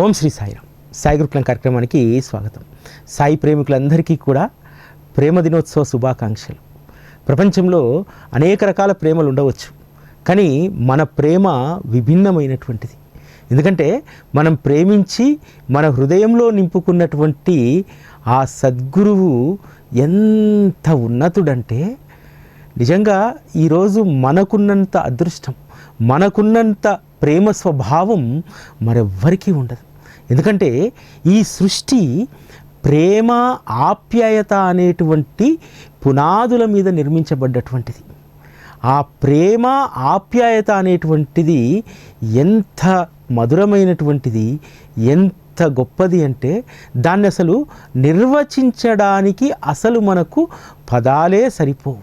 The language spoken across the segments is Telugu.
ఓం శ్రీ సాయిరామ్. సాయి గురుకులం కార్యక్రమానికి స్వాగతం. సాయి ప్రేమికులందరికీ కూడా ప్రేమ దినోత్సవ శుభాకాంక్షలు. ప్రపంచంలో అనేక రకాల ప్రేమలు ఉండవచ్చు కానీ మన ప్రేమ విభిన్నమైనటువంటిది. ఎందుకంటే మనం ప్రేమించి మన హృదయంలో నింపుకున్నటువంటి ఆ సద్గురువు ఎంత ఉన్నతుడంటే నిజంగా ఈరోజు మనకున్నంత అదృష్టం మనకున్నంత ప్రేమ స్వభావం మరెవ్వరికీ ఉండదు. ఎందుకంటే ఈ సృష్టి ప్రేమ ఆప్యాయత అనేటువంటి పునాదుల మీద నిర్మించబడ్డటువంటిది. ఆ ప్రేమ ఆప్యాయత అనేటువంటిది ఎంత మధురమైనటువంటిది ఎంత గొప్పది అంటే దాన్ని అసలు నిర్వచించడానికి అసలు మనకు పదాలే సరిపోవు.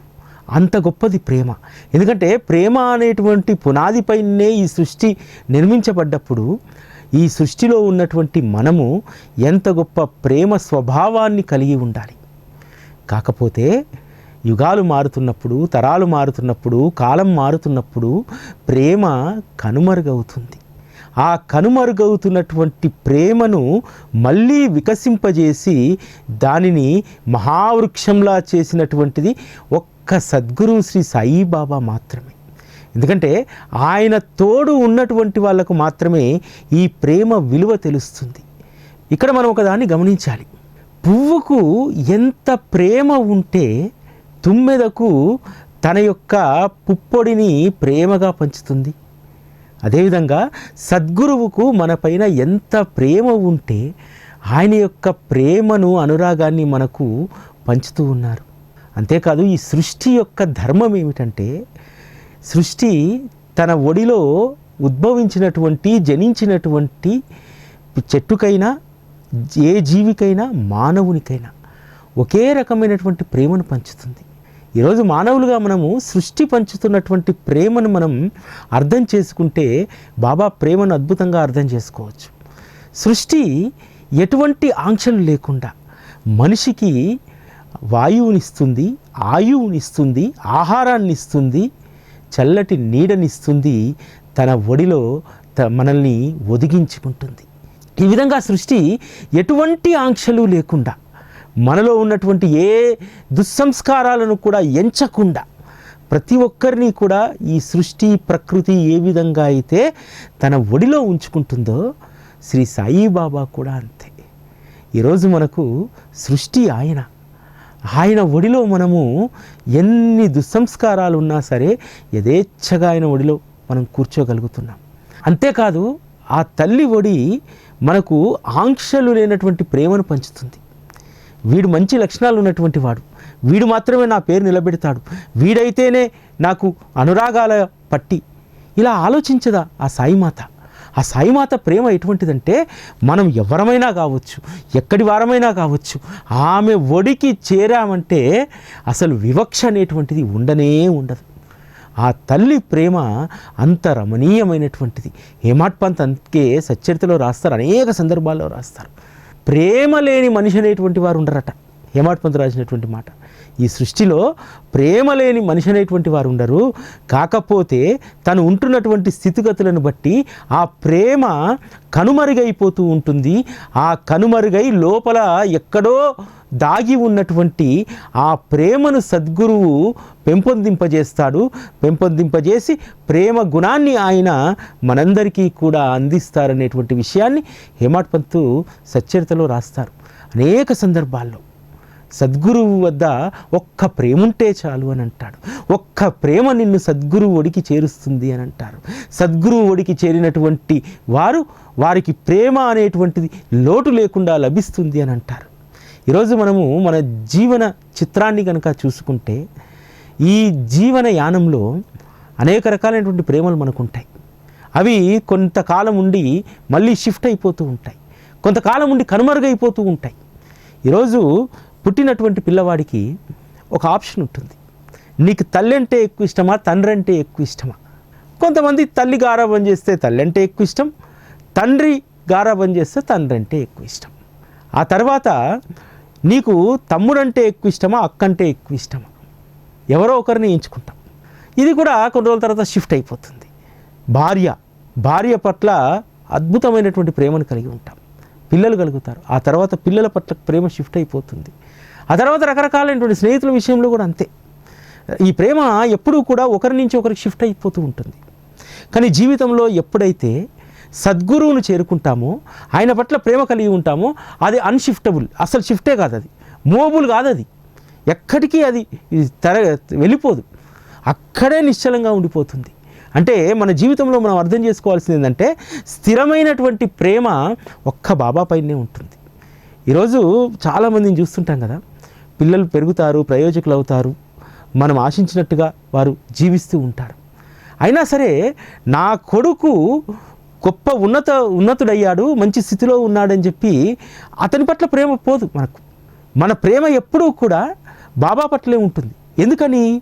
అంత గొప్పది ప్రేమ. ఎందుకంటే ప్రేమ అనేటువంటి పునాదిపైనే ఈ సృష్టి నిర్మించబడ్డప్పుడు ఈ సృష్టిలో ఉన్నటువంటి మనము ఎంత గొప్ప ప్రేమ స్వభావాన్ని కలిగి ఉండాలి. కాకపోతే యుగాలు మారుతున్నప్పుడు తరాలు మారుతున్నప్పుడు కాలం మారుతున్నప్పుడు ప్రేమ కనుమరుగవుతుంది. ఆ కనుమరుగవుతున్నటువంటి ప్రేమను మళ్ళీ వికసింపజేసి దానిని మహావృక్షంలా చేసినటువంటిది ఒక్క సద్గురు శ్రీ సాయిబాబా మాత్రమే. ఎందుకంటే ఆయన తోడు ఉన్నటువంటి వాళ్ళకు మాత్రమే ఈ ప్రేమ విలువ తెలుస్తుంది. ఇక్కడ మనం ఒకదాన్ని గమనించాలి. పువ్వుకు ఎంత ప్రేమ ఉంటే తుమ్మెదకు తన యొక్క పుప్పొడిని ప్రేమగా పంచుతుంది. అదేవిధంగా సద్గురువుకు మనపైన ఎంత ప్రేమ ఉంటే ఆయన యొక్క ప్రేమను అనురాగాన్ని మనకు పంచుతూ ఉన్నారు. అంతేకాదు ఈ సృష్టి యొక్క ధర్మం ఏమిటంటే సృష్టి తన ఒడిలో ఉద్భవించినటువంటి జనించినటువంటి చెట్టుకైనా ఏ జీవికైనా మానవునికైనా ఒకే రకమైనటువంటి ప్రేమను పంచుతుంది. ఈరోజు మానవులుగా మనము సృష్టి పంచుతున్నటువంటి ప్రేమను మనం అర్థం చేసుకుంటే బాబా ప్రేమను అద్భుతంగా అర్థం చేసుకోవచ్చు. సృష్టి ఎటువంటి ఆంక్షలు లేకుండా మనిషికి వాయువునిస్తుంది ఆయువునిస్తుంది ఆహారాన్ని ఇస్తుంది చల్లటి నీడనిస్తుంది తన ఒడిలో త మనల్ని ఒదిగించుకుంటుంది. ఈ విధంగా సృష్టి ఎటువంటి ఆంక్షలు లేకుండా మనలో ఉన్నటువంటి ఏ దుస్సంస్కారాలను కూడా ఎంచకుండా ప్రతి ఒక్కరిని కూడా ఈ సృష్టి ప్రకృతి ఏ విధంగా అయితే తన ఒడిలో ఉంచుకుంటుందో శ్రీ సాయిబాబా కూడా అంతే. ఈరోజు మనకు సృష్టి ఆయన. ఆయన ఒడిలో మనము ఎన్ని దుస్సంస్కారాలు ఉన్నా సరే యథేచ్ఛగా ఆయన ఒడిలో మనం కూర్చోగలుగుతున్నాం. అంతేకాదు ఆ తల్లి ఒడి మనకు ఆంక్షలు లేనటువంటి ప్రేమను పంచుతుంది. వీడు మంచి లక్షణాలు ఉన్నటువంటి వాడు. వీడు మాత్రమే నా పేరు నిలబెడతాడు. వీడైతేనే నాకు అనురాగాల పట్టి. ఇలా ఆలోచించదా ఆ సాయిమాత ఆ సాయిమాత ప్రేమ ఎటువంటిదంటే మనం ఎవరమైనా కావచ్చు ఎక్కడి వారమైనా కావచ్చు ఆమె ఒడికి చేరామంటే అసలు వివక్ష అనేటువంటిది ఉండనే ఉండదు. ఆ తల్లి ప్రేమ అంత రమణీయమైనటువంటిది. హేమాట్ పంత్ అందుకే సచ్చరితలో రాస్తారు అనేక సందర్భాల్లో రాస్తారు. ప్రేమ లేని మనిషి అనేటువంటి వారు ఉండరట హేమాట్ పంత్ రాసినటువంటి మాట. ఈ సృష్టిలో ప్రేమ లేని మనిషి అనేటువంటి వారు ఉండరు. కాకపోతే తను ఉంటున్నటువంటి స్థితిగతులను బట్టి ఆ ప్రేమ కనుమరుగైపోతూ ఉంటుంది. ఆ కనుమరుగై లోపల ఎక్కడో దాగి ఉన్నటువంటి ఆ ప్రేమను సద్గురువు పెంపొందింపజేస్తాడు. పెంపొందింపజేసి ప్రేమ గుణాన్ని ఆయన మనందరికీ కూడా అందిస్తారనేటువంటి విషయాన్ని హేమాట్ పంతు సచ్చరితలో రాస్తారు. అనేక సందర్భాల్లో సద్గురువు వద్ద ఒక్క ప్రేమ ఉంటే చాలు అని అంటాడు. ఒక్క ప్రేమ నిన్ను సద్గురువు ఒడికి చేరుస్తుంది అని అంటారు. సద్గురువు ఒడికి చేరినటువంటి వారు వారికి ప్రేమ అనేటువంటిది లోటు లేకుండా లభిస్తుంది అని అంటారు. ఈరోజు మనము మన జీవన చిత్రాన్ని కనుక చూసుకుంటే ఈ జీవన యానంలో అనేక రకాలైనటువంటి ప్రేమలు మనకు ఉంటాయి అవి కొంతకాలం ఉండి మళ్ళీ షిఫ్ట్ అయిపోతూ ఉంటాయి. కొంతకాలం ఉండి కనుమరుగైపోతూ ఉంటాయి. ఈరోజు పుట్టినటువంటి పిల్లవాడికి ఒక ఆప్షన్ ఉంటుంది. నీకు తల్లి అంటే ఎక్కువ ఇష్టమా? తండ్రి అంటే ఎక్కువ ఇష్టమా? కొంతమంది తల్లి గారాబం చేస్తే తల్లి అంటే ఎక్కువ ఇష్టం తండ్రి గారాబం చేస్తే తండ్రి అంటే ఎక్కువ ఇష్టం. ఆ తర్వాత నీకు తమ్ముడంటే ఎక్కువ ఇష్టమా? అక్కంటే ఎక్కువ ఇష్టమా? ఎవరో ఒకరిని ఎంచుకుంటాం. ఇది కూడా కొన్ని రోజుల తర్వాత షిఫ్ట్ అయిపోతుంది. భార్య భార్య పట్ల అద్భుతమైనటువంటి ప్రేమను కలిగి ఉంటాం. పిల్లలు కలుగుతారు. ఆ తర్వాత పిల్లల పట్ల ప్రేమ షిఫ్ట్ అయిపోతుంది. ఆ తర్వాత రకరకాలైనటువంటి స్నేహితుల విషయంలో కూడా అంతే. ఈ ప్రేమ ఎప్పుడూ కూడా ఒకరి నుంచి ఒకరికి షిఫ్ట్ అయిపోతూ ఉంటుంది. కానీ జీవితంలో ఎప్పుడైతే సద్గురువును చేరుకుంటామో ఆయన పట్ల ప్రేమ కలిగి ఉంటామో అది అన్షిఫ్టబుల్ అసలు షిఫ్టే కాదు అది. మూవబుల్ కాదు అది. ఎక్కడికి అది తర వెళ్ళిపోదు. అక్కడే నిశ్చలంగా ఉండిపోతుంది. అంటే మన జీవితంలో మనం అర్థం చేసుకోవాల్సింది ఏంటంటే స్థిరమైనటువంటి ప్రేమ ఒక్క బాబా పైనే ఉంటుంది. ఈరోజు చాలామందిని చూస్తుంటాం కదా పిల్లలు పెరుగుతారు ప్రయోజకులు అవుతారు మనం ఆశించినట్టుగా వారు జీవిస్తూ ఉంటారు. అయినా సరే నా కొడుకు గొప్ప ఉన్నత ఉన్నతుడయ్యాడు మంచి స్థితిలో ఉన్నాడని చెప్పి అతని పట్ల ప్రేమ పోదు మనకు. మన ప్రేమ ఎప్పుడూ కూడా బాబా పట్లే ఉంటుంది. ఎందుకని?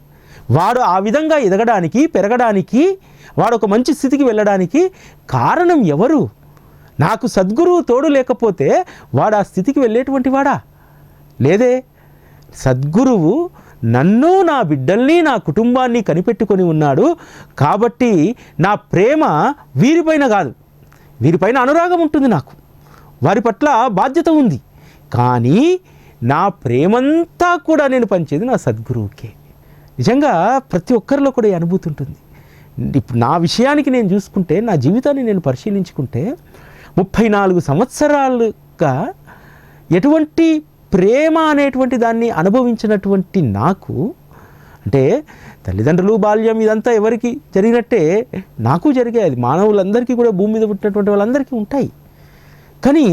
వాడు ఆ విధంగా ఎదగడానికి పెరగడానికి వాడు ఒక మంచి స్థితికి వెళ్ళడానికి కారణం ఎవరు? నాకు సద్గురువు తోడు లేకపోతే వాడు ఆ స్థితికి వెళ్ళేటువంటి వాడా? లేదే? సద్గురువు నన్ను నా బిడ్డల్ని నా కుటుంబాన్ని కనిపెట్టుకొని ఉన్నాడు కాబట్టి నా ప్రేమ వీరిపైన కాదు. వీరిపైన అనురాగం ఉంటుంది నాకు. వారి పట్ల బాధ్యత ఉంది. కానీ నా ప్రేమంతా కూడా నేను పంచేది నా సద్గురువుకే. నిజంగా ప్రతి ఒక్కరిలో కూడా ఈ అనుభూతి ఉంటుంది. ఇప్పుడు నా విషయానికి నేను చూసుకుంటే నా జీవితాన్ని నేను పరిశీలించుకుంటే ముప్పై నాలుగు సంవత్సరాలుగా ఎటువంటి ప్రేమ అనేటువంటి దాన్ని అనుభవించినటువంటి నాకు అంటే తల్లిదండ్రులు బాల్యం ఇదంతా ఎవరికి జరిగినట్టే నాకు జరిగాయి మానవులందరికీ కూడా భూమి మీద పుట్టినటువంటి వాళ్ళందరికీ ఉంటాయి. కానీ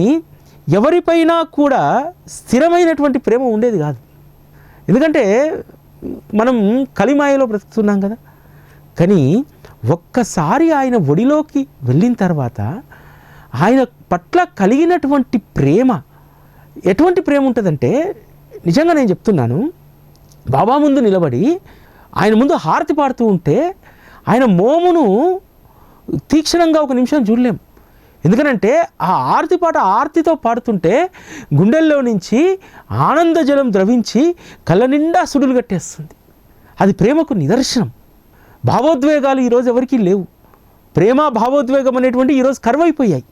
ఎవరిపైనా కూడా స్థిరమైనటువంటి ప్రేమ ఉండేది కాదు. ఎందుకంటే మనం కలిమాయలో బ్రతుకుతున్నాం కదా. కానీ ఒక్కసారి ఆయన ఒడిలోకి వెళ్ళిన తర్వాత ఆయన పట్ల కలిగినటువంటి ప్రేమ ఎటువంటి ప్రేమ ఉంటుందంటే నిజంగా నేను చెప్తున్నాను బాబా ముందు నిలబడి ఆయన ముందు హారతి పాడుతూ ఉంటే ఆయన మోమును తీక్షణంగా ఒక నిమిషం చూడలేం. ఎందుకనంటే ఆ ఆర్తి పాట ఆర్తితో పాడుతుంటే గుండెల్లో నుంచి ఆనంద జలం ద్రవించి కళ్ళ నిండా సుడులు కట్టేస్తుంది. అది ప్రేమకు నిదర్శనం. భావోద్వేగాలు ఈరోజు ఎవరికీ లేవు. ప్రేమ భావోద్వేగం అనేటువంటి ఈరోజు కరువైపోయాయి.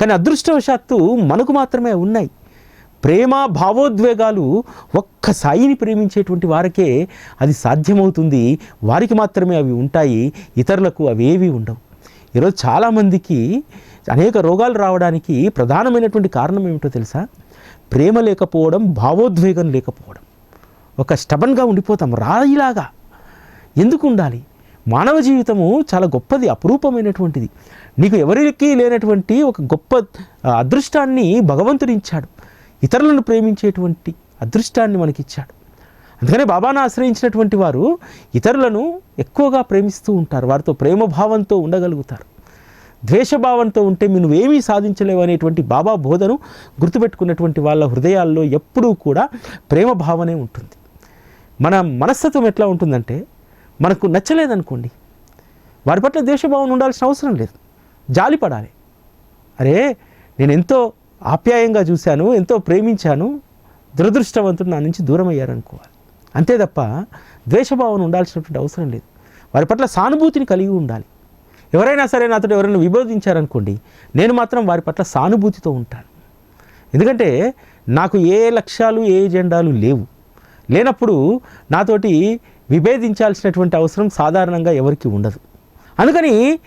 కానీ అదృష్టవశాత్తు మనకు మాత్రమే ఉన్నాయి. ప్రేమ భావోద్వేగాలు ఒక్క సాయిని ప్రేమించేటువంటి వారికే అది సాధ్యమవుతుంది. వారికి మాత్రమే అవి ఉంటాయి. ఇతరులకు అవేవి ఉండవు. ఈరోజు చాలామందికి అనేక రోగాలు రావడానికి ప్రధానమైనటువంటి కారణం ఏమిటో తెలుసా? ప్రేమ లేకపోవడం భావోద్వేగం లేకపోవడం. ఒక స్టబన్గా ఉండిపోతాం. రాయిలాగా. ఎందుకు ఉండాలి? మానవ జీవితము చాలా గొప్పది అపురూపమైనటువంటిది. నీకు ఎవరికి లేనటువంటి ఒక గొప్ప అదృష్టాన్ని భగవంతుడు ఇచ్చాడు. ఇతరులను ప్రేమించేటువంటి అదృష్టాన్ని మనకిచ్చాడు. అందుకనే బాబాను ఆశ్రయించినటువంటి వారు ఇతరులను ఎక్కువగా ప్రేమిస్తూ ఉంటారు. వారితో ప్రేమభావంతో ఉండగలుగుతారు. ద్వేషభావంతో ఉంటే నువ్వేమీ సాధించలేవు అనేటువంటి బాబా బోధను గుర్తుపెట్టుకున్నటువంటి వాళ్ళ హృదయాల్లో ఎప్పుడూ కూడా ప్రేమ భావనే ఉంటుంది. మన మనస్తత్వం ఎట్లా ఉంటుందంటే మనకు నచ్చలేదనుకోండి. వారి పట్ల ద్వేషభావం ఉండాల్సిన అవసరం లేదు. జాలి పడాలి అరే నేను ఎంతో ఆప్యాయంగా చూశాను ఎంతో ప్రేమించాను దురదృష్టవంతుడు నా నుంచి దూరం అయ్యారనుకోవాలి అంతే తప్ప ద్వేషభావం ఉండాల్సినటువంటి అవసరం లేదు. వారి పట్ల సానుభూతిని కలిగి ఉండాలి. ఎవరైనా సరే నాతో ఎవరైనా విభేదించారనుకోండి నేను మాత్రం వారి పట్ల సానుభూతితో ఉంటాను. ఎందుకంటే నాకు ఏ లక్ష్యాలు ఏ ఎజెండాలు లేవు. లేనప్పుడు నాతోటి విభేదించాల్సినటువంటి అవసరం సాధారణంగా ఎవరికి ఉండదు. అందుకని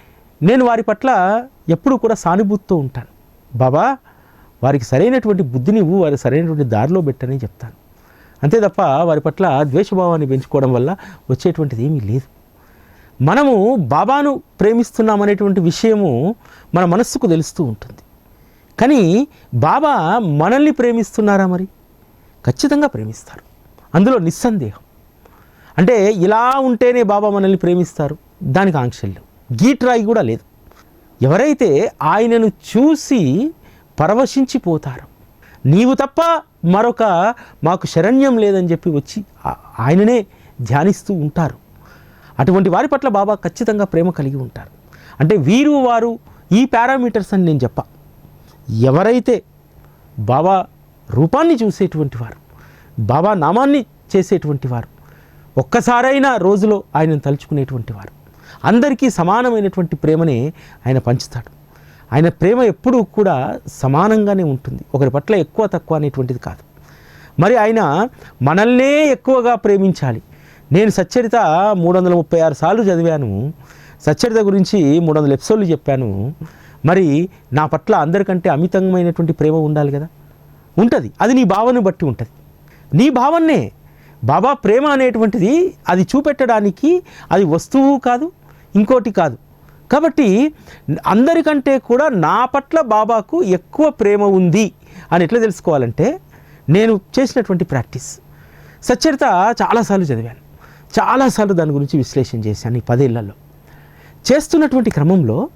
నేను వారి పట్ల ఎప్పుడూ కూడా సానుభూతితో ఉంటాను. బాబా వారికి సరైనటువంటి బుద్ధిని ఇవ్వు వారి సరైనటువంటి దారిలో పెట్టని చెప్తాను. అంతే తప్ప వారి పట్ల ద్వేషభావాన్ని పెంచుకోవడం వల్ల వచ్చేటువంటిది ఏమీ లేదు. మనము బాబాను ప్రేమిస్తున్నామనేటువంటి విషయము మన మనస్సుకు తెలుస్తూ ఉంటుంది. కానీ బాబా మనల్ని ప్రేమిస్తున్నారా మరి? ఖచ్చితంగా ప్రేమిస్తారు. అందులో నిస్సందేహం. అంటే ఇలా ఉంటేనే బాబా మనల్ని ప్రేమిస్తారు. దానికి ఆంక్షలు లేవు. గీట్రాయి కూడా లేదు. ఎవరైతే ఆయనను చూసి పరవశించిపోతారు. నీవు తప్ప మరొక మాకు శరణ్యం లేదని చెప్పి వచ్చి ఆయననే ధ్యానిస్తూ ఉంటారు. అటువంటి వారి పట్ల బాబా ఖచ్చితంగా ప్రేమ కలిగి ఉంటారు. అంటే వీరు వారు ఈ పారామీటర్స్ అని నేను చెప్ప. ఎవరైతే బాబా రూపాన్ని చూసేటువంటి వారు బాబా నామాన్ని చేసేటువంటి వారు ఒక్కసారైనా రోజులో ఆయనను తలుచుకునేటువంటి వారు అందరికీ సమానమైనటువంటి ప్రేమనే ఆయన పంచుతాడు. ఆయన ప్రేమ ఎప్పుడూ కూడా సమానంగానే ఉంటుంది. ఒకరి పట్ల ఎక్కువ తక్కువ అనేటువంటిది కాదు. మరి ఆయన మనల్నే ఎక్కువగా ప్రేమించాలి. నేను సచ్చరిత మూడు వందల ముప్పై ఆరు సార్లు చదివాను. సచ్చరిత గురించి మూడు వందల ఎపిసోడ్లు చెప్పాను. మరి నా పట్ల అందరికంటే అమితమైనటువంటి ప్రేమ ఉండాలి కదా? ఉంటుంది. అది నీ భావన బట్టి ఉంటుంది. నీ భావన్నే. బాబా ప్రేమ అనేటువంటిది అది చూపెట్టడానికి అది వస్తువు కాదు ఇంకోటి కాదు. కాబట్టి అందరికంటే కూడా నా పట్ల బాబాకు ఎక్కువ ప్రేమ ఉంది అని ఎట్లా తెలుసుకోవాలంటే నేను చేసినటువంటి ప్రాక్టీస్. సచ్చరిత చాలాసార్లు చదివాను. చాలాసార్లు దాని గురించి విశ్లేషణ చేశాను ఈ పదేళ్ళలో. చేస్తున్నటువంటి క్రమంలో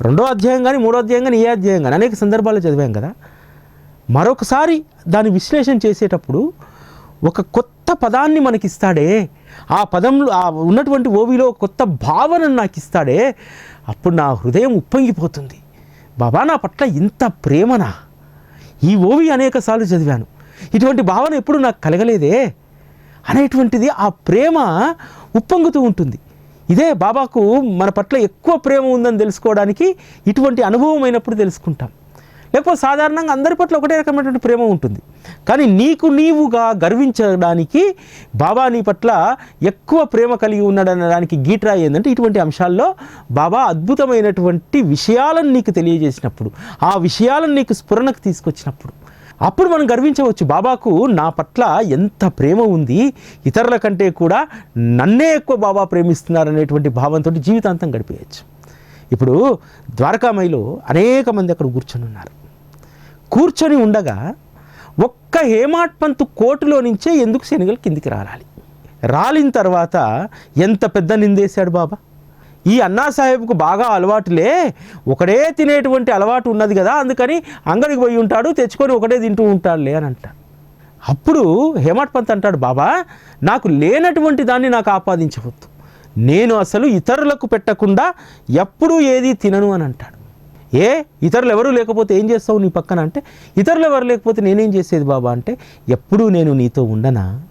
రెండో అధ్యాయం కానీ మూడో అధ్యాయం కానీ ఏ అధ్యాయం కానీ అనేక సందర్భాల్లో చదివాం కదా. మరొకసారి దాని విశ్లేషణ చేసేటప్పుడు ఒక కొత్త పదాన్ని మనకిస్తాడే ఆ పదంలో ఆ ఉన్నటువంటి ఓవిలో కొత్త భావనను నాకు ఇస్తాడే అప్పుడు నా హృదయం ఉప్పొంగిపోతుంది. బాబా నా పట్ల ఇంత ప్రేమనా? ఈ ఓవి అనేకసార్లు చదివాను. ఇటువంటి భావన ఎప్పుడు నాకు కలగలేదే? అనేటువంటిది ఆ ప్రేమ ఉప్పొంగుతూ ఉంటుంది. ఇదే బాబాకు మన పట్ల ఎక్కువ ప్రేమ ఉందని తెలుసుకోవడానికి ఇటువంటి అనుభవం అయినప్పుడు తెలుసుకుంటాం. లేకపోతే సాధారణంగా అందరి పట్ల ఒకటే రకమైనటువంటి ప్రేమ ఉంటుంది. కానీ నీకు నీవుగా గర్వించడానికి బాబా నీ పట్ల ఎక్కువ ప్రేమ కలిగి ఉన్నాడనడానికి గీట్రాయి ఏంటంటే ఇటువంటి అంశాల్లో బాబా అద్భుతమైనటువంటి విషయాలను నీకు తెలియజేసినప్పుడు ఆ విషయాలను నీకు స్ఫురణకు తీసుకొచ్చినప్పుడు అప్పుడు మనం గర్వించవచ్చు. బాబాకు నా పట్ల ఎంత ప్రేమ ఉంది ఇతరుల కంటే కూడా నన్నే ఎక్కువ బాబా ప్రేమిస్తున్నారనేటువంటి భావంతో జీవితాంతం గడిపేయచ్చు. ఇప్పుడు ద్వారకామయిలో అనేక మంది అక్కడ కూర్చొని ఉన్నారు. కూర్చొని ఉండగా ఒక్క హేమాట్పంతు కోటులో కోర్టులో నుంచే ఎందుకు శనిగలు కిందికి రాలాలి రాలిన తర్వాత ఎంత పెద్ద నిందేశాడు బాబా? ఈ అన్నా సాహెబ్కు బాగా అలవాటులే. ఒకడే తినేటువంటి అలవాటు ఉన్నది కదా అందుకని అంగడికి పోయి ఉంటాడు తెచ్చుకొని ఒకటే తింటూ ఉంటాడులే అని అంటాడు. అప్పుడు హేమట్ పంత్ అంటాడు బాబా నాకు లేనటువంటి దాన్ని నాకు ఆపాదించవద్దు. నేను అసలు ఇతరులకు పెట్టకుండా ఎప్పుడూ ఏది తినను అని అంటాడు. ఏ? ఇతరులు ఎవరు లేకపోతే ఏం చేస్తావు నీ పక్కన అంటే ఇతరులు ఎవరు లేకపోతే నేనేం చేసేది బాబా అంటే ఎప్పుడూ నేను నీతో ఉండనా?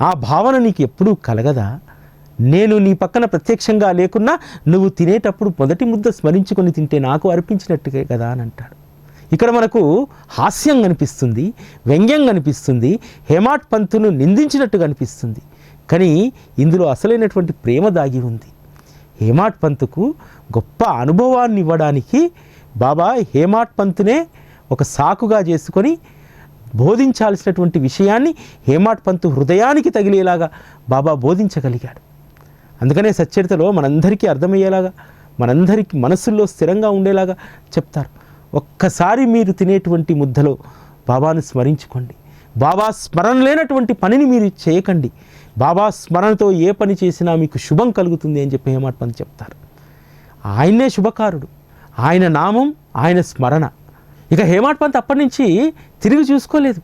ఆ భావన నీకు ఎప్పుడూ కలగదా? నేను నీ పక్కన ప్రత్యక్షంగా లేకున్నా నువ్వు తినేటప్పుడు మొదటి ముద్ద స్మరించుకొని తింటే నాకు అర్పించినట్టుగా కదా అని అంటాడు. ఇక్కడ మనకు హాస్యం కనిపిస్తుంది వ్యంగ్యం కనిపిస్తుంది హేమాట్ పంతును నిందించినట్టు కనిపిస్తుంది కానీ ఇందులో అసలైనటువంటి ప్రేమ దాగి ఉంది. హేమాట్ పంత్కు గొప్ప అనుభవాన్ని ఇవ్వడానికి బాబా హేమాట్ పంత్నే ఒక సాకుగా చేసుకొని బోధించాల్సినటువంటి విషయాన్ని హేమాట్ పంత్ హృదయానికి తగిలేలాగా బాబా బోధించగలిగాడు. అందుకనే సచ్చరితలో మనందరికీ అర్థమయ్యేలాగా మనందరికీ మనసుల్లో స్థిరంగా ఉండేలాగా చెప్తారు. ఒక్కసారి మీరు తినేటువంటి ముద్దలో బాబాను స్మరించుకోండి. బాబా స్మరణ లేనటువంటి పనిని మీరు చేయకండి. బాబా స్మరణతో ఏ పని చేసినా మీకు శుభం కలుగుతుంది అని చెప్పి హేమాట్ పంత్ చెప్తారు. ఆయనే శుభకారుడు. ఆయన నామం ఆయన స్మరణ. ఇక హేమాట్ పంత్ అప్పటి నుంచి తిరిగి చూసుకోలేదు.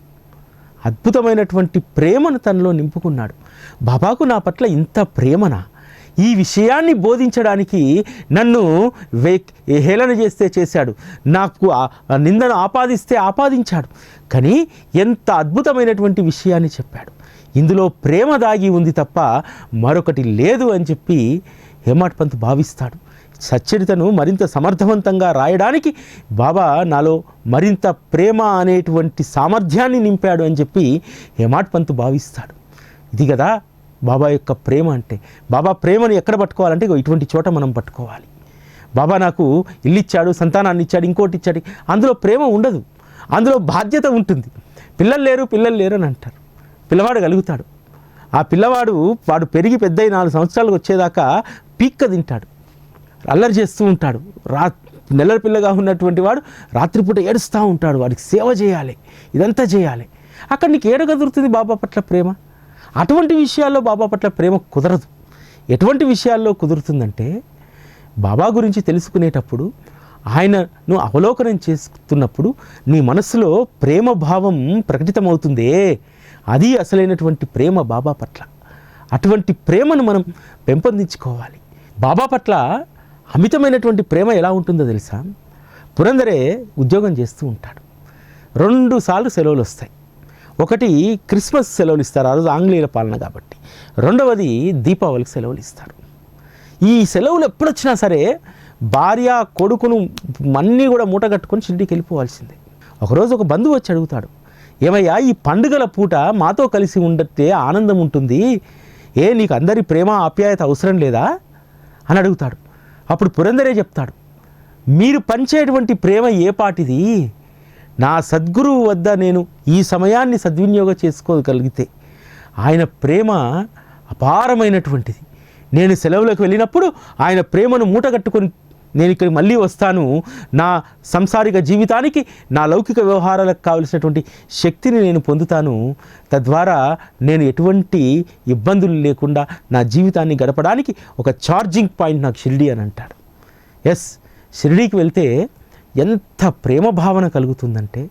అద్భుతమైనటువంటి ప్రేమను తనలో నింపుకున్నాడు. బాబాకు నా పట్ల ఇంత ప్రేమనా? ఈ విషయాన్ని బోధించడానికి నన్ను వే హేళన చేస్తే చేశాడు. నాకు ఆ- ఆ నిందను ఆపాదిస్తే ఆపాదించాడు. కానీ ఎంత అద్భుతమైనటువంటి విషయాన్ని చెప్పాడు. ఇందులో ప్రేమ దాగి ఉంది తప్ప మరొకటి లేదు అని చెప్పి హేమాట్ పంత్ భావిస్తాడు. సచ్చరితను మరింత సమర్థవంతంగా రాయడానికి బాబా నాలో మరింత ప్రేమ అనేటువంటి సామర్థ్యాన్ని నింపాడు అని చెప్పి హేమాట్ పంత్ భావిస్తాడు. ఇది కదా బాబా యొక్క ప్రేమ అంటే. బాబా ప్రేమను ఎక్కడ పట్టుకోవాలంటే ఇటువంటి చోట మనం పట్టుకోవాలి. బాబా నాకు ఇల్లు ఇచ్చాడు సంతానాన్ని ఇచ్చాడు ఇంకోటి ఇచ్చాడు. అందులో ప్రేమ ఉండదు. అందులో బాధ్యత ఉంటుంది. పిల్లలు లేరు పిల్లలు లేరు అని అంటారు. పిల్లవాడు కలుగుతాడు. ఆ పిల్లవాడు వాడు పెరిగి పెద్ద నాలుగు సంవత్సరాలకు వచ్చేదాకా పీక్క తింటాడు. అల్లరి చేస్తూ ఉంటాడు. రా నెలల పిల్లగా ఉన్నటువంటి వాడు రాత్రిపూట ఏడుస్తూ ఉంటాడు. వాడికి సేవ చేయాలి ఇదంతా చేయాలి. అక్కడ నీకు ఏడ కుదురుతుంది బాబా పట్ల ప్రేమ? అటువంటి విషయాల్లో బాబా పట్ల ప్రేమ కుదరదు. ఎటువంటి విషయాల్లో కుదురుతుందంటే బాబా గురించి తెలుసుకునేటప్పుడు ఆయనను అవలోకనం చేస్తున్నప్పుడు నీ మనసులో ప్రేమ భావం ప్రకటితమవుతుందే. అది అసలైనటువంటి ప్రేమ బాబా పట్ల. అటువంటి ప్రేమను మనం పెంపొందించుకోవాలి. బాబా పట్ల అమితమైనటువంటి ప్రేమ ఎలా ఉంటుందో తెలుసా? పురందరే ఉద్యోగం చేస్తూ ఉంటాడు. రెండు సార్లు సెలవులు వస్తాయి. ఒకటి క్రిస్మస్ సెలవులు ఇస్తారు ఆ రోజు ఆంగ్లేయుల పాలన కాబట్టి. రెండవది దీపావళికి సెలవులు ఇస్తారు ఈ సెలవులు ఎప్పుడొచ్చినా సరే భార్య కొడుకును అన్నీ కూడా మూట కట్టుకొని షిరిడీకి వెళ్ళిపోవాల్సిందే. ఒకరోజు ఒక బంధువు వచ్చి అడుగుతాడు ఏమయ్యా ఈ పండుగల పూట మాతో కలిసి ఉండతే ఆనందం ఉంటుంది. ఏ నీకు అందరి ప్రేమ ఆప్యాయత అవసరం లేదా? అని అడుగుతాడు. అప్పుడు పురందరే చెప్తాడు. మీరు పంచేటువంటి ప్రేమ ఏ పాటిది? నా సద్గురువు వద్ద నేను ఈ సమయాన్ని సద్వినియోగం చేసుకోగలిగితే ఆయన ప్రేమ అపారమైనటువంటిది. నేను సెలవులకు వెళ్ళినప్పుడు ఆయన ప్రేమను మూటగట్టుకొని నేను ఇక్కడ మళ్ళీ వస్తాను. నా సంసారిక జీవితానికి నా లౌకిక వ్యవహారాలకు కావలసినటువంటి శక్తిని నేను పొందుతాను. తద్వారా నేను ఎటువంటి ఇబ్బందులు లేకుండా నా జీవితాన్ని గడపడానికి ఒక ఛార్జింగ్ పాయింట్ నాకు షిరిడి అని అంటాడు. ఎస్ షిరిడీకి వెళ్తే ఎంత ప్రేమ భావన కలుగుతుందంటే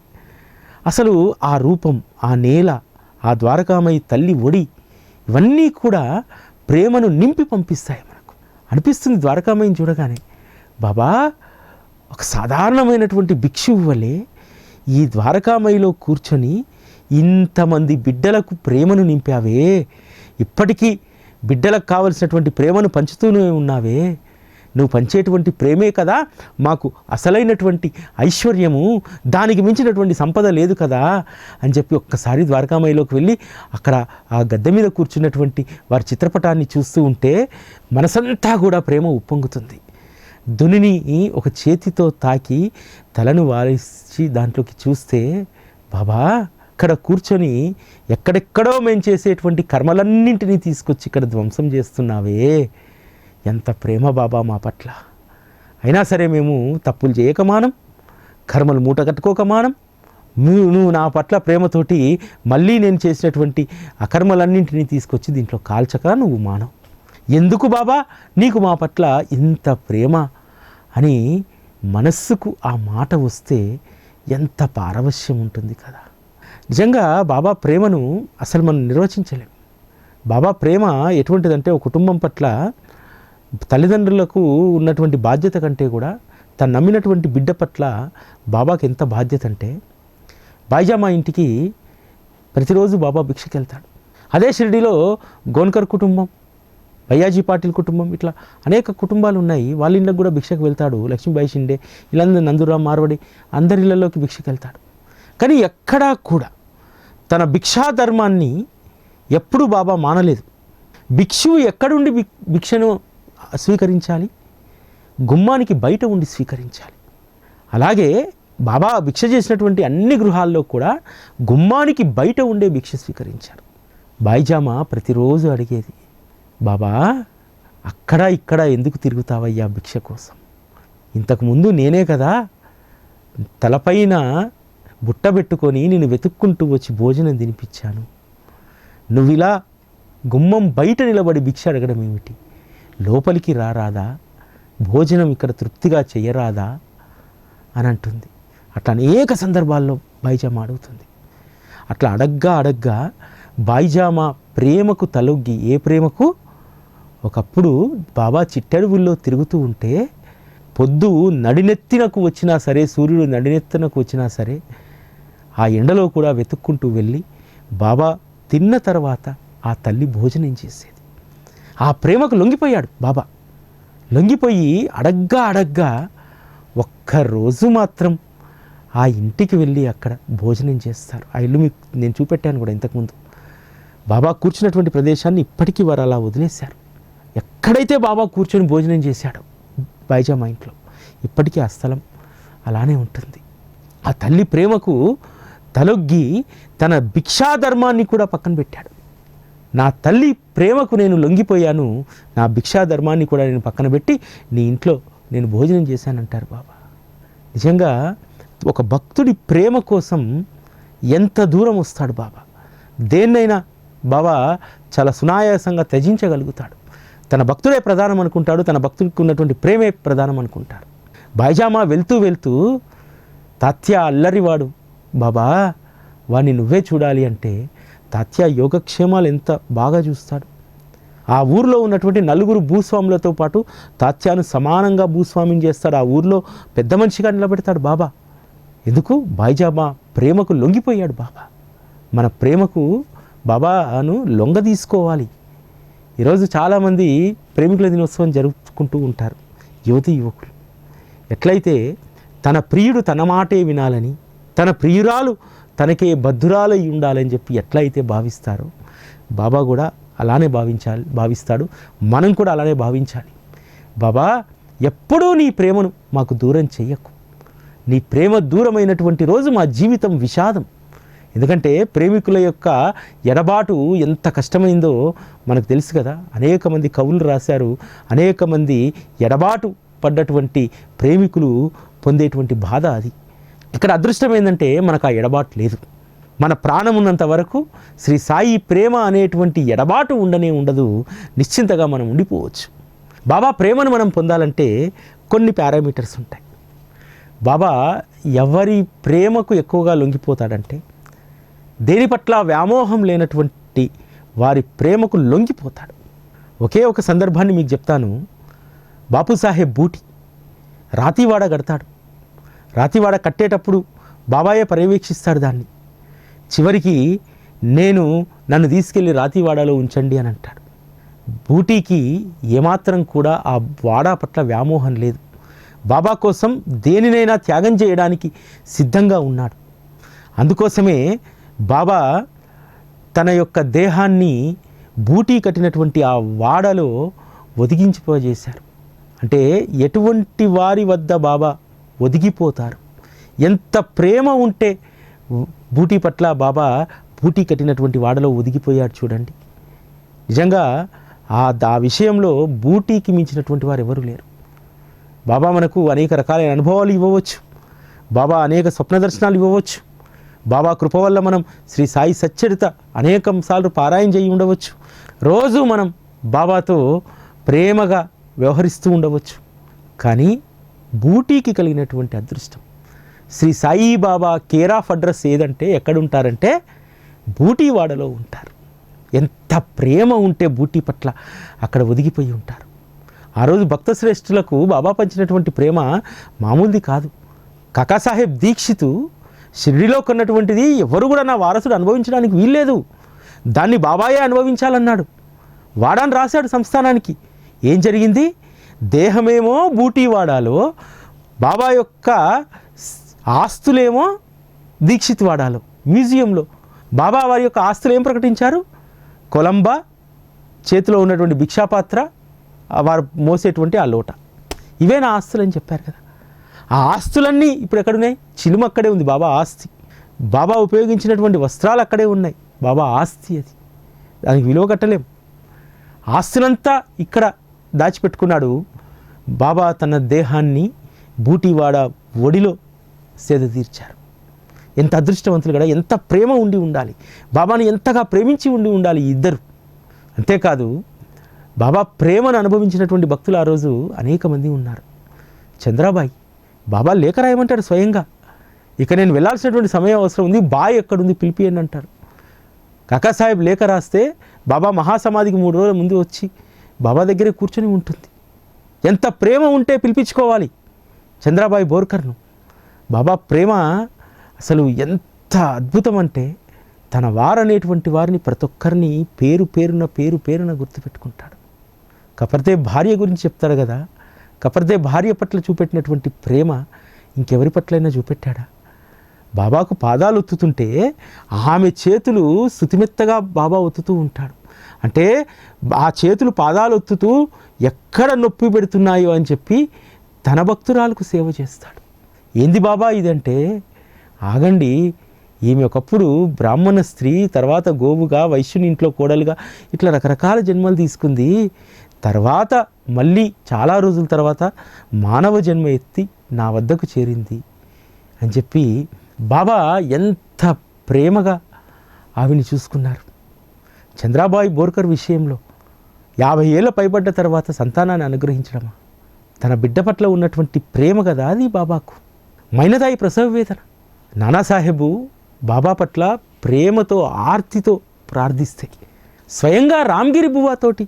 అసలు ఆ రూపం ఆ నేల ఆ ద్వారకామయి తల్లి ఒడి ఇవన్నీ కూడా ప్రేమను నింపి పంపిస్తాయి మనకు. అనిపిస్తుంది ద్వారకామయిని చూడగానే. బాబా ఒక సాధారణమైనటువంటి భిక్షువు వలె ఈ ద్వారకామయిలో కూర్చొని ఇంతమంది బిడ్డలకు ప్రేమను నింపావే. ఇప్పటికీ బిడ్డలకు కావలసినటువంటి ప్రేమను పంచుతూనే ఉన్నావే. నువ్వు పంచేటువంటి ప్రేమే కదా మాకు అసలైనటువంటి ఐశ్వర్యము దానికి మించినటువంటి సంపద లేదు కదా అని చెప్పి ఒక్కసారి ద్వారకామయిలోకి వెళ్ళి అక్కడ ఆ గద్దె మీద కూర్చున్నటువంటి వారి చిత్రపటాన్ని చూస్తూ ఉంటే మనసంతా కూడా ప్రేమ ఉప్పొంగుతుంది. దునిని ఒక చేతితో తాకి తలను వారిచి దాంట్లోకి చూస్తే బాబా ఇక్కడ కూర్చొని ఎక్కడెక్కడో మేము చేసేటువంటి కర్మలన్నింటినీ తీసుకొచ్చి ఇక్కడ ధ్వంసం చేస్తున్నావే. ఎంత ప్రేమ బాబా మా పట్ల. అయినా సరే మేము తప్పులు చేయక మానం కర్మలు మూట కట్టుకోక మానం నువ్వు నా పట్ల ప్రేమతోటి మళ్ళీ నేను చేసినటువంటి అకర్మలన్నింటినీ తీసుకొచ్చి దీంట్లో కాల్చక నువ్వు మానవు. ఎందుకు బాబా? నీకు మా పట్ల ఇంత ప్రేమ అని మనస్సుకు ఆ మాట వస్తే ఎంత పారవశ్యం ఉంటుంది కదా. నిజంగా బాబా ప్రేమను అసలు మనం నిర్వచించలేం. బాబా ప్రేమ ఎటువంటిదంటే ఒక కుటుంబం పట్ల తల్లిదండ్రులకు ఉన్నటువంటి బాధ్యత కంటే కూడా తను నమ్మినటువంటి బిడ్డ పట్ల బాబాకి ఎంత బాధ్యత అంటే బాయిజామా ఇంటికి ప్రతిరోజు బాబా భిక్షకెళ్తాడు. అదే షిరిడిలో గోన్కర్ కుటుంబం భయ్యాజీ పాటిల్ కుటుంబం ఇట్లా అనేక కుటుంబాలు ఉన్నాయి. వాళ్ళ ఇళ్ళకు కూడా భిక్షకు వెళ్తాడు లక్ష్మీబాయి షిండే. ఇళ్ళందరూ నందురామ్ మార్వడి అందరి ఇళ్ళలోకి భిక్షకు వెళ్తాడు. కానీ ఎక్కడా కూడా తన భిక్షాధర్మాన్ని ఎప్పుడూ బాబా మానలేదు. భిక్షువు ఎక్కడుండి భి- భిక్షను స్వీకరించాలి? గుమ్మానికి బయట ఉండి స్వీకరించాలి. అలాగే బాబా భిక్ష చేసినటువంటి అన్ని గృహాల్లో కూడా గుమ్మానికి బయట ఉండే భిక్ష స్వీకరించారు. బాయిజామా ప్రతిరోజు అడిగేది బాబా అక్కడ ఇక్కడ ఎందుకు తిరుగుతావయ్యా భిక్ష కోసం? ఇంతకుముందు నేనే కదా తలపైన బుట్ట పెట్టుకొని నేను వెతుక్కుంటూ వచ్చి భోజనం తినిపించాను. నువ్వు ఇలా గుమ్మం బయట నిలబడి భిక్ష అడగడం ఏమిటి? లోపలికి రారాదా? భోజనం ఇక్కడ తృప్తిగా చేయరాదా? అని అంటుంది. అట్లా అనేక సందర్భాల్లో బైజామా అడుగుతుంది. అట్లా అడగ్గా అడగ్గా బాయిజామా ప్రేమకు తలొగ్గి ఏ ప్రేమకు? ఒకప్పుడు బాబా చిట్టడువుల్లో తిరుగుతూ ఉంటే పొద్దు నడినెత్తినకు వచ్చినా సరే సూర్యుడు నడినెత్తినకు వచ్చినా సరే ఆ ఎండలో కూడా వెతుక్కుంటూ వెళ్ళి బాబా తిన్న తర్వాత ఆ తల్లి భోజనం చేసేది. ఆ ప్రేమకు లొంగిపోయాడు బాబా. లొంగిపోయి అడగ్గా అడగ్గా ఒక్కరోజు మాత్రం ఆ ఇంటికి వెళ్ళి అక్కడ భోజనం చేస్తారు. ఆ ఇల్లు మీకు నేను చూపెట్టాను కూడా ఇంతకుముందు. బాబా కూర్చున్నటువంటి ప్రదేశాన్ని ఇప్పటికీ వారు అలా వదిలేశారు. ఎక్కడైతే బాబా కూర్చొని భోజనం చేశాడో బైజామా ఇంట్లో ఇప్పటికీ ఆ స్థలం అలానే ఉంటుంది. ఆ తల్లి ప్రేమకు తలొగ్గి తన భిక్షాధర్మాన్ని కూడా పక్కన పెట్టాడు. నా తల్లి ప్రేమకు నేను లొంగిపోయాను నా భిక్షా ధర్మాన్ని కూడా నేను పక్కన పెట్టి నీ ఇంట్లో నేను భోజనం చేశానంటారు బాబా. నిజంగా ఒక భక్తుడి ప్రేమ కోసం ఎంత దూరం వస్తాడు బాబా? దేన్నైనా బాబా చాలా సునాయాసంగా త్యజించగలుగుతాడు. తన భక్తుడే ప్రధానం అనుకుంటాడు తన భక్తుడికి ఉన్నటువంటి ప్రేమే ప్రధానం అనుకుంటాడు. బైజామా వెళ్తూ వెళ్తూ తాత్య అల్లరివాడు బాబా వాడిని నువ్వే చూడాలి అంటే తాత్య యోగక్షేమాలు ఎంత బాగా చూస్తాడు. ఆ ఊర్లో ఉన్నటువంటి నలుగురు భూస్వాములతో పాటు తాత్యాను సమానంగా భూస్వామ్యం చేస్తాడు. ఆ ఊర్లో పెద్ద మనిషిగా నిలబెడతాడు బాబా. ఎందుకు? బాయిజాబా ప్రేమకు లొంగిపోయాడు బాబా. మన ప్రేమకు బాబాను లొంగ తీసుకోవాలి ఈరోజు చాలామంది ప్రేమికుల దినోత్సవం జరుపుకుంటూ ఉంటారు. యువతి యువకులు. ఎట్లయితే తన ప్రియుడు తన మాటే వినాలని తన ప్రియురాలు తనకే బద్ధురాలై ఉండాలని చెప్పి ఎట్లయితే భావిస్తారో బాబా కూడా అలానే భావించాలి భావిస్తాడు. మనం కూడా అలానే భావించాలి. బాబా ఎప్పుడూ నీ ప్రేమను మాకు దూరం చెయ్యకు. నీ ప్రేమ దూరమైనటువంటి రోజు మా జీవితం విషాదం. ఎందుకంటే ప్రేమికుల యొక్క ఎడబాటు ఎంత కష్టమైందో మనకు తెలుసు కదా. అనేక మంది కవులు రాశారు. అనేక మంది ఎడబాటు పడ్డటువంటి ప్రేమికులు పొందేటువంటి బాధ అది. ఇక్కడ అదృష్టం ఏంటంటే మనకు ఆ ఎడబాటు లేదు. మన ప్రాణం ఉన్నంత వరకు శ్రీ సాయి ప్రేమ అనేటువంటి ఎడబాటు ఉండనే ఉండదు. నిశ్చింతగా మనం ఉండిపోవచ్చు. బాబా ప్రేమను మనం పొందాలంటే కొన్ని పారామీటర్స్ ఉంటాయి. బాబా ఎవరి ప్రేమకు ఎక్కువగా లొంగిపోతాడంటే దేని పట్ల వ్యామోహం లేనటువంటి వారి ప్రేమకు లొంగిపోతాడు. ఒకే ఒక సందర్భాన్ని మీకు చెప్తాను. బాపు సాహెబ్ బూటి రాతివాడ కడతాడు. రాతివాడ కట్టేటప్పుడు బాబాయే పర్యవేక్షిస్తాడు దాన్ని. చివరికి నేను నన్ను తీసుకెళ్ళి రాతివాడలో ఉంచండి అని అంటాడు. బూటీకి ఏమాత్రం కూడా ఆ వాడా పట్ల వ్యామోహం లేదు. బాబా కోసం దేనినైనా త్యాగం చేయడానికి సిద్ధంగా ఉన్నాడు. అందుకోసమే బాబా తన యొక్క దేహాన్ని బూటీ కట్టినటువంటి ఆ వాడలో ఒదిగించిపోజేశారు అంటే ఎటువంటి వారి వద్ద బాబా ఒదిగిపోతారు? ఎంత ప్రేమ ఉంటే బూటీ పట్ల బాబా బూటీ కట్టినటువంటి వాడలో ఒదిగిపోయాడు చూడండి. నిజంగా ఆ ఆ విషయంలో బూటీకి మించినటువంటి వారు ఎవరు లేరు. బాబా మనకు అనేక రకాలైన అనుభవాలు ఇవ్వవచ్చు. బాబా అనేక స్వప్న దర్శనాలు ఇవ్వవచ్చు. బాబా కృప వల్ల మనం శ్రీ సాయి సచ్చరిత అనేకం సార్లు పారాయణ చేయి ఉండవచ్చు. రోజు మనం బాబాతో ప్రేమగా వ్యవహరిస్తూ ఉండవచ్చు. కానీ బూటీకి కలిగినటువంటి అదృష్టం. Shri Sai Baba care of address ఏదంటే ఎక్కడుంటారంటే బూటీవాడలో ఉంటారు. ఎంత ప్రేమ ఉంటే బూటీ పట్ల అక్కడ ఒదిగిపోయి ఉంటారు. ఆ రోజు భక్త శ్రేష్ఠులకు బాబా పంచినటువంటి ప్రేమ మామూలుది కాదు. కాకాసాహెబ్ దీక్షితు షిరిడిలో కొన్నటువంటిది ఎవరు కూడా నా వారసుడు అనుభవించడానికి వీల్లేదు. దాన్ని బాబాయే అనుభవించాలన్నాడు. వాడాన్ని రాశాడు సంస్థానానికి. ఏం జరిగింది? దేహమేమో బూటీవాడాలో బాబా యొక్క ఆస్తులేమో దీక్షిత్ వాడాలో మ్యూజియంలో. బాబా వారి యొక్క ఆస్తులు ఏం ప్రకటించారు? కొలంబా చేతిలో ఉన్నటువంటి భిక్షాపాత్ర వారు మోసేటువంటి ఆ లోట. ఇవే నా ఆస్తులు అని చెప్పారు కదా. ఆ ఆస్తులన్నీ ఇప్పుడు ఎక్కడున్నాయి? చిలుమ అక్కడే ఉంది బాబా ఆస్తి. బాబా ఉపయోగించినటువంటి వస్త్రాలు అక్కడే ఉన్నాయి. బాబా ఆస్తి అది. దానికి విలువ కట్టలేం. ఆస్తినంతా ఇక్కడ దాచిపెట్టుకున్నాడు. బాబా తన దేహాన్ని బూటివాడ ఒడిలో సేద తీర్చారు. ఎంత అదృష్టవంతులు కూడా ఎంత ప్రేమ ఉండి ఉండాలి. బాబాని ఎంతగా ప్రేమించి ఉండి ఉండాలి ఇద్దరు. అంతేకాదు బాబా ప్రేమను అనుభవించినటువంటి భక్తులు ఆ రోజు అనేక మంది ఉన్నారు. చంద్రాబాయి బాబా లేఖ రాయమంటాడు స్వయంగా. ఇక నేను వెళ్ళాల్సినటువంటి సమయం అవసరం ఉంది బాయ్ ఎక్కడుంది అని అంటారు. కాకాసాహెబ్ లేఖ రాస్తే బాబా మహాసమాధికి మూడు రోజుల ముందు వచ్చి బాబా దగ్గరే కూర్చొని ఉంటుంది. ఎంత ప్రేమ ఉంటే పిలిపించుకోవాలి చంద్రాబాయి బోర్కర్ను. బాబా ప్రేమ అసలు ఎంత అద్భుతం అంటే తన వారనేటువంటి వారిని ప్రతి ఒక్కరిని పేరు పేరున పేరు పేరున గుర్తుపెట్టుకుంటాడు. కాకపోతే భార్య గురించి చెప్తాడు కదా కపర్దే భార్య పట్ల చూపెట్టినటువంటి ప్రేమ ఇంకెవరి పట్లైనా చూపెట్టాడా? బాబాకు పాదాలు ఒత్తుతుంటే ఆమె చేతులు సుతిమెత్తగా బాబా ఒత్తుతూ ఉంటాడు. అంటే ఆ చేతులు పాదాలు ఒత్తుతూ ఎక్కడ నొప్పి పెడుతున్నాయో అని చెప్పి తన భక్తురాలకు సేవ చేస్తాడు. ఏంది బాబా ఇదంటే? ఆగండి ఈమె ఒకప్పుడు బ్రాహ్మణ స్త్రీ తర్వాత గోవుగా వైశ్యుని ఇంట్లో కోడలుగా ఇట్లా రకరకాల జన్మలు తీసుకుంది. తర్వాత మళ్ళీ చాలా రోజుల తర్వాత మానవ జన్మ ఎత్తి నా వద్దకు చేరింది అని చెప్పి బాబా ఎంత ప్రేమగా ఆవిని చూసుకున్నారు. చంద్రాబాయి బోర్కర్ విషయంలో యాభై ఏళ్ళ పైబడ్డ తర్వాత సంతానాన్ని అనుగ్రహించడమా? తన బిడ్డ పట్ల ఉన్నటువంటి ప్రేమ కదా అది బాబాకు. మైనదాయి ప్రసవ వేదన. నానాసాహెబు బాబా పట్ల ప్రేమతో ఆర్తితో ప్రార్థిస్తే స్వయంగా రామ్గిరి బువ్వాతోటి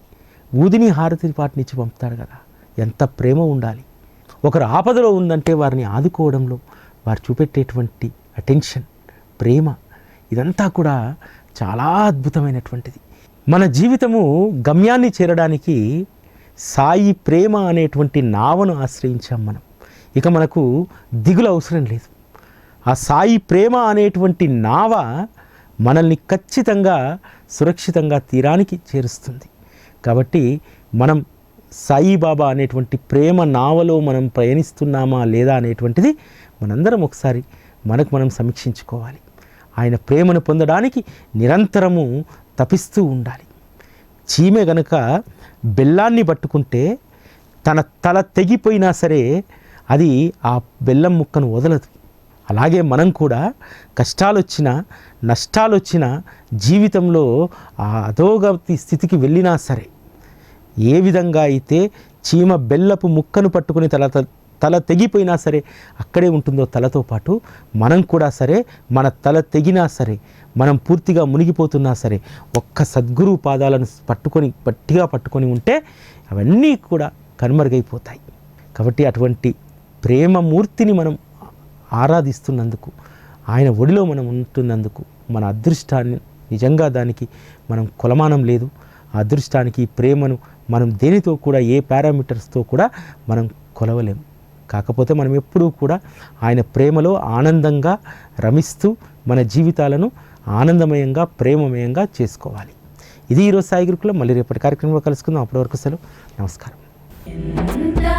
ఊదిని హారతి పాటనిచ్చి పంపుతాడు కదా. ఎంత ప్రేమ ఉండాలి. ఒకరు ఆపదలో ఉందంటే వారిని ఆదుకోవడంలో వారు చూపెట్టేటువంటి అటెన్షన్ ప్రేమ ఇదంతా కూడా చాలా అద్భుతమైనటువంటిది. మన జీవితము గమ్యాన్ని చేరడానికి సాయి ప్రేమ అనేటువంటి నావను ఆశ్రయించాం మనం. ఇక మనకు దిగులు అవసరం లేదు. ఆ సాయి ప్రేమ అనేటువంటి నావ మనల్ని ఖచ్చితంగా సురక్షితంగా తీరానికి చేరుస్తుంది. కాబట్టి మనం సాయిబాబా అనేటువంటి ప్రేమ నావలో మనం ప్రయాణిస్తున్నామా లేదా అనేటువంటిది మనందరం ఒకసారి మనకు మనం సమీక్షించుకోవాలి. ఆయన ప్రేమను పొందడానికి నిరంతరము తపిస్తూ ఉండాలి. చీమె గనక బెల్లాన్ని పట్టుకుంటే తన తల తెగిపోయినా సరే అది ఆ బెల్లం ముక్కను వదలదు. అలాగే మనం కూడా కష్టాలు వచ్చినా నష్టాలు వచ్చినా జీవితంలో ఆ అధోగతి స్థితికి వెళ్ళినా సరే ఏ విధంగా అయితే చీమ బెల్లపు ముక్కను పట్టుకుని తల తల తెగిపోయినా సరే అక్కడే ఉంటుందో తలతో పాటు మనం కూడా సరే మన తల తెగినా సరే మనం పూర్తిగా మునిగిపోతున్నా సరే ఒక్క సద్గురు పాదాలను పట్టుకొని గట్టిగా పట్టుకొని ఉంటే అవన్నీ కూడా కనుమరుగైపోతాయి. కాబట్టి అటువంటి ప్రేమమూర్తిని మనం ఆరాధిస్తున్నందుకు ఆయన ఒడిలో మనం ఉంటున్నందుకు మన అదృష్టాన్ని నిజంగా దానికి మనం కొలమానం లేదు. ఆ అదృష్టానికి ప్రేమను మనం దేనితో కూడా ఏ పారామీటర్స్తో కూడా మనం కొలవలేము కాకపోతే మనం ఎప్పుడూ కూడా ఆయన ప్రేమలో ఆనందంగా రమిస్తూ మన జీవితాలను ఆనందమయంగా ప్రేమమయంగా చేసుకోవాలి. ఇది ఈరోజు సాయి గురుకులం. మళ్ళీ రేపటి కార్యక్రమంలో కలుసుకుందాం. అప్పటి వరకు సెలవు. నమస్కారం.